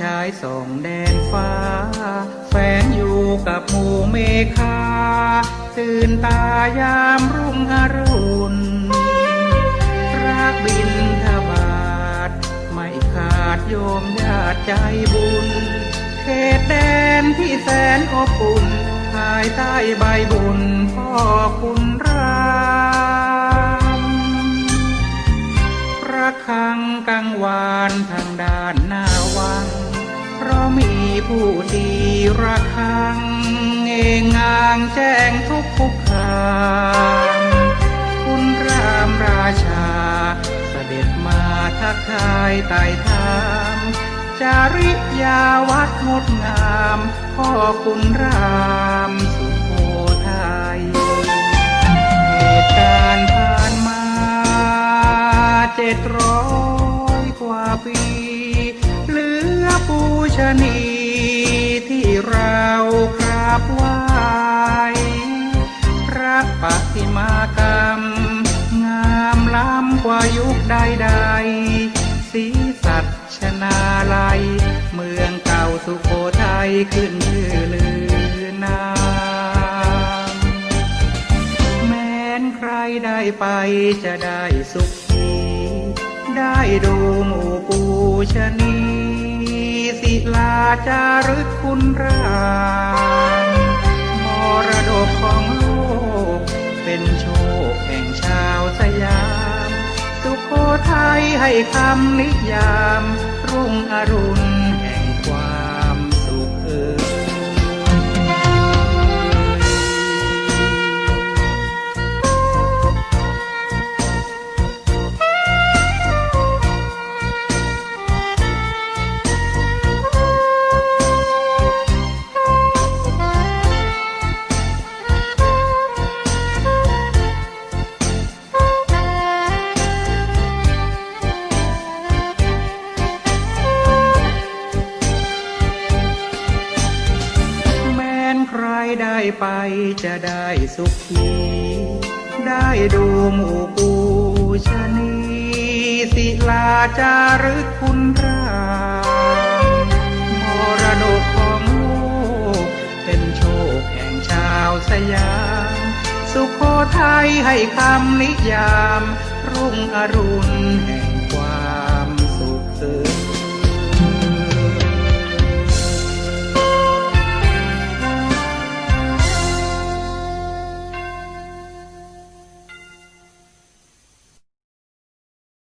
ชายส่องแดนฟ้าแฝงอยู่กับหมู่เมฆาตื่นตายามรุ่งอรุณรักบินทบาท ไม่ขาดโยมญาติใจบุญ เขตแดนที่แสนอบอุ่นภายใต้ใบบุญพ่อคุณรามระฆังกังวานทางด้านหน้าวัง ราะมีผู้ดีระฆัง เองงางแจ้งทุกทุกๆคามคุณรามราชา เสด็จมาทักทายไต่ถามจาริยาวัดงดงามพ่อคุณรามสุโขทัยเหตุการณ์ผ่านมาเจ็ดร้อยกว่าปี ชนีที่เรากราบไหว้พระปฏิมากรรม งามล้ำกว่ายุคใดๆสีสัชนาลัย เมืองเก่าสุโขทัยขึ้นชื่อลือนามแม้นใครได้ไปจะได้สุขขีได้ดูหมู่ปูชนี ศิลาจารึกคุณรามมรดกของโลก เป็นโชคแห่งชาวสยาม สุโขทัยให้คำนิยาม ได้ไปจะได้สุขีได้ดูหมู่ปูชนีศิลาจารึกคุณรามรดกของโลกเป็นโชคแห่งชาวสยาม สุโขทัยให้คำนิยาม รุ่งอรุณแห่งความ